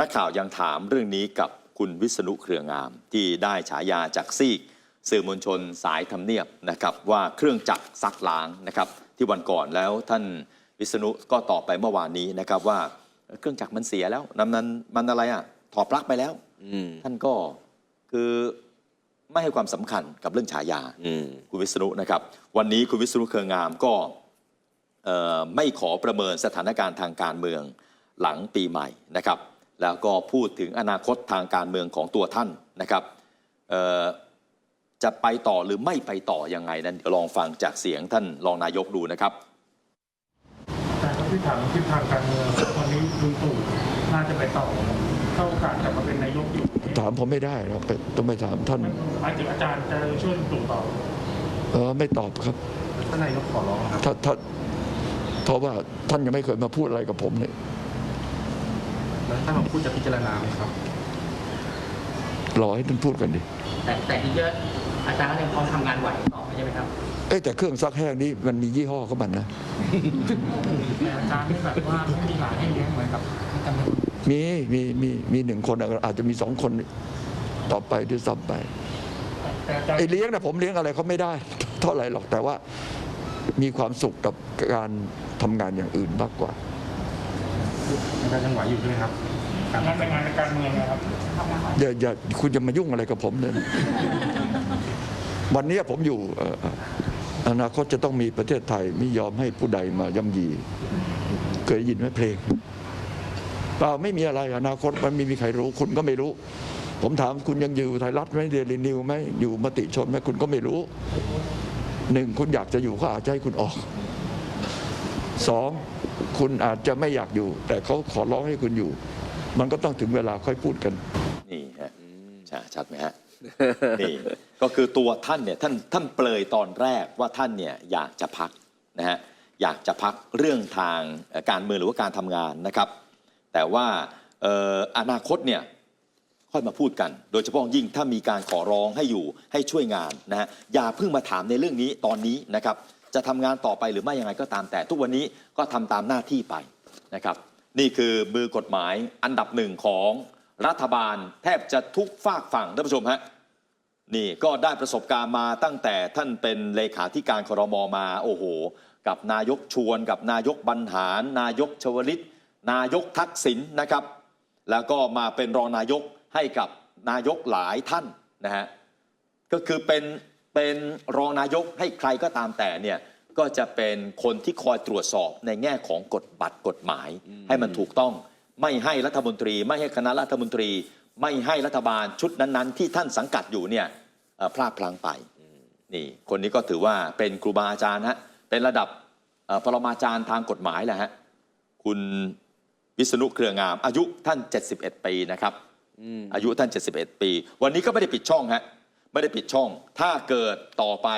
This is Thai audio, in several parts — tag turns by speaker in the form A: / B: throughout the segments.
A: นักข่าวยังถามเรื่องนี้กับคุณวิษณุเครืองาม ที่ได้ฉายาจากซีกสื่อมวลชนสายทำเนียบนะครับว่าเครื่องจักรซักล้างนะครับที่วันก่อนแล้วท่านวิษณุก็ตอบไปเมื่อวานนี้นะครับว่าเครื่องจักรมันเสียแล้วนำนั้นมันอะไรอะถอดปลั๊กไปแล้ว
B: อืม
A: ท่านก็คือไม่ให้ความสำคัญกับเรื่องฉายา
B: อืม
A: คุณวิษณุนะครับ วันนี้คุณวิษณุเครืองามก็เอ่อไม่ขอประเมินสถานการณ์ทางการเมืองหลังปีใหม่นะครับ แล้วก็พูดถึงอนาคตทางการเมืองของตัวท่านนะครับเอ่อจะไปต่อหรือไม่ไปต่อยังไงนั้นเดี๋ยวลองฟังจากเสียงท่านรองนายกดูนะครับ
C: แต่ก็ที่ถามทิศทางการเมืองวันนี้ลุงตู่น่าจะไปต่อเข้าโอกาสกลับมาเป็นนายกอยู่
D: ถามผมไม่ได้เราไปต้องไปถามท่าน
C: หมายถึงอาจารย์จะช่วยลุงตู่ต่อ
D: เออไม่ตอบครับ
C: ท่านนายกขอร้องครับ
D: ถ้าถ้าเพราะว่าท่านยังไม่เคยมาพูดอะไรกับผมเลย
C: แล้วท่านผมพูดจะพิจารณาไหมครับ
D: รอให้ท่านพูดกันดิ
E: แต่แต่ที่จะอาจารย์ก็ยังพร้อมทำงานไหวต่อใช่ไหมครับ
D: เอ้ยแต่เครื่องซักแห้งนี่มันมียี่ห้อของมันนะ
C: แต่อาจารย์นี่แบบว่าไม่มีหลานให้เลี้ยงเหมือนกับอาจารย์
D: มีมีมีมีหนึ่งคนอาจจะมีสองคนต่อไปด้วยซ้ำไป
C: แต่อาจารย์
D: ไอ้เลี้ยงนะผมเลี้ยงอะไรเขาไม่ได้ เท่าไหร่หรอกแต่ว่ามีความสุขกับการทำงานอย่างอื่นมากกว่า
C: อาจารย์ยังไหวอยู่ใช่ไหมครับการทำงานในการเมืองนะครับ
D: อย่าอย่าคุณจะมายุ่งอะไรกับผมเลยนะวันนี้ผมอยู่เอ่ออนาคตจะต้องมีประเทศไทยไม่ยอมให้ผู้ใดมาย่ำยี เคยได้ยินไหมเพลงเปล่าไม่มีอะไรอนาคตมันไม่มีใครรู้ คุณก็ไม่รู้ ผมถามคุณยังอยู่ไทยรัฐไหมเดลินิวไหมอยู่มติชนไหมคุณก็ไม่รู้หนึ่งคุณอยากจะอยู่เขาอาจจะให้คุณออกสอง คุณอาจจะไม่อยากอยู่ แต่เขาขอร้องให้คุณอยู่ มันก็ต้องถึงเวลาค่อยพูดกัน
A: นี่ฮะใช่ชัดไหมฮะ นี่ก็คือตัวท่านเนี่ยท่านท่านเปลยตอนแรกว่าท่านเนี่ยอยากจะพักนะฮะอยากจะพักเรื่องทางเอ่อการเมืองหรือว่าการทำงานนะครับ แต่ว่าเอ่ออนาคตเนี่ยค่อยมาพูดกัน โดยเฉพาะยิ่งถ้ามีการขอร้องให้อยู่ให้ช่วยงานนะฮะอย่าเพิ่งมาถามในเรื่องนี้ตอนนี้นะครับ จะทำงานต่อไปหรือไม่ยังไงก็ตามแต่ ทุกวันนี้ก็ทำตามหน้าที่ไปนะครับ นี่คือมือกฎหมายอันดับหนึ่งของรัฐบาลแทบจะทุกฝากฝั่งท่านผู้ชมฮะนี่ก็ได้ประสบการณ์มาตั้งแต่ท่านเป็นเลขาธิการครมมาโอ้โห กับนายกชวน กับนายกบรรหาร นายกชวลิต นายกทักษิณนะครับ แล้วก็มาเป็นรองนายกให้กับนายกหลายท่านนะฮะก็คือเป็น เป็นรองนายกให้ใครก็ตามแต่เนี่ยก็จะเป็นคนที่คอยตรวจสอบในแง่ของกฎบัตรกฎหมาย ให้มันถูกต้องไม่ให้รัฐมนตรี ไม่ให้คณะรัฐมนตรี ไม่ให้รัฐบาลชุดนั้นๆ ที่ท่านสังกัดอยู่เนี่ยเอ่อพลาดพลั้งไปนี่ คนนี้ก็ถือว่าเป็นครูบาอาจารย์ฮะเป็นระดับเอ่อปรมาจารย์ทางกฎหมายแหละฮะคุณวิษณุเครืองาม อายุท่าน 71 ปีนะครับ อายุท่าน 71 ปี วันนี้ก็ไม่ได้ปิดช่องฮะ ไม่ได้ปิดช่อง ถ้าเกิดต่อไป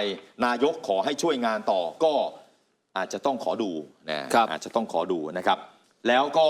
A: นายกขอให้ช่วยงานต่อก็อาจจะต้องขอดูนะครับอาจจะต้องขอดูนะครับ แล้วก็